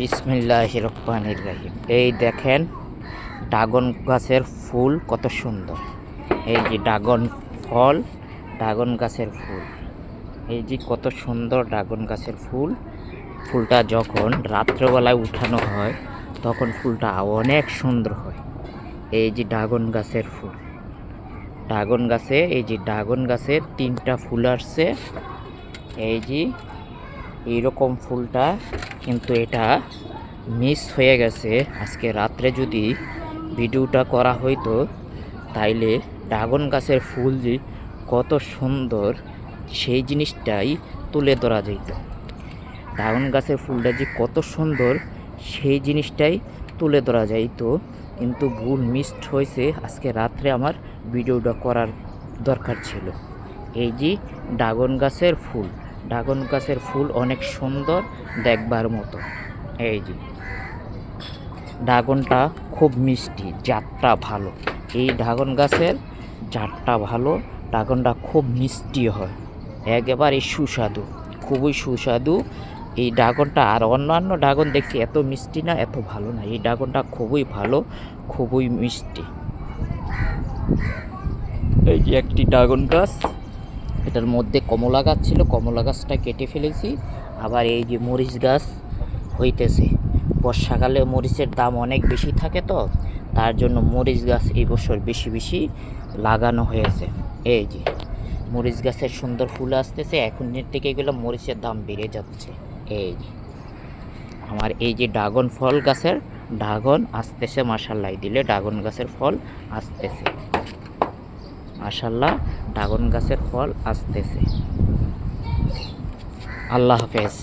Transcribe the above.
বিসমিল্লাহ রহমানির রাহিম। এই দেখেন ড্রাগন গাছের ফুল কত সুন্দর। এই যে ড্রাগন ফল, ড্রাগন গাছের ফুল। এই যে কত সুন্দর ড্রাগন গাছের ফুল। ফুলটা যখন রাত্রেবেলায় উঠানো হয়, তখন ফুলটা অনেক সুন্দর হয়। এই যে ড্রাগন গাছের ফুল। ড্রাগন গাছে, এই যে ড্রাগন গাছে তিনটা ফুল আসছে। এই যে এইরকম ফুলটা কিন্তু এটা মিস হয়ে গেছে। আজকে রাত্রে যদি ভিডিওটা করা হইতো, তাইলে ড্রাগন গাছের ফুল যে কত সুন্দর, সেই জিনিসটাই তুলে ধরা যেত ড্রাগন গাছের ফুলটা যে কত সুন্দর, সেই জিনিসটাই তুলে ধরা যাইতো। কিন্তু ভুল মিসড হয়েছে, আজকে রাত্রে আমার ভিডিওটা করার দরকার ছিল। এই যে ড্রাগন গাছের ফুল ড্রাগন গাছের ফুল অনেক সুন্দর দেখবার মতো। এই যে। ড্রাগনটা খুব মিষ্টি, জাতটা ভালো। এই ড্রাগন গাছের জাতটা ভালো, ড্রাগনটা খুব মিষ্টি হয়। একেবারে সুস্বাদু, খুবই সুস্বাদু। এই ড্রাগনটা আর অন্যান্য ড্রাগন দেখছি এত মিষ্টি না, এত ভালো না। এই ড্রাগনটা খুবই ভালো, খুবই মিষ্টি। এই যে একটি ড্রাগন গাছ। এটার মধ্যে কমলা গাছ ছিল, কমলা গাছটা কেটে ফেলেছি। আবার এই যে মরিচ গাছ হইতেছে, বর্ষাকালে মরিচের দাম অনেক বেশি থাকে তো, তার জন্য মরিচ গাছ এই বছর বেশি বেশি লাগানো হয়েছে। এই যে মরিচ গাছের সুন্দর ফুল আসতেছে এখনের থেকে এগুলো মরিচের দাম বেড়ে যাচ্ছে। এই যে আমার এই যে ড্রাগন ফল গাছের, ড্রাগন আসতেছে মাসাল্লাই দিলে ড্রাগন গাছের ফল আসতেছে। মাশাল্লাহ ড্রাগন গাছের ফল আসতেছে। আল্লাহ হাফেজ।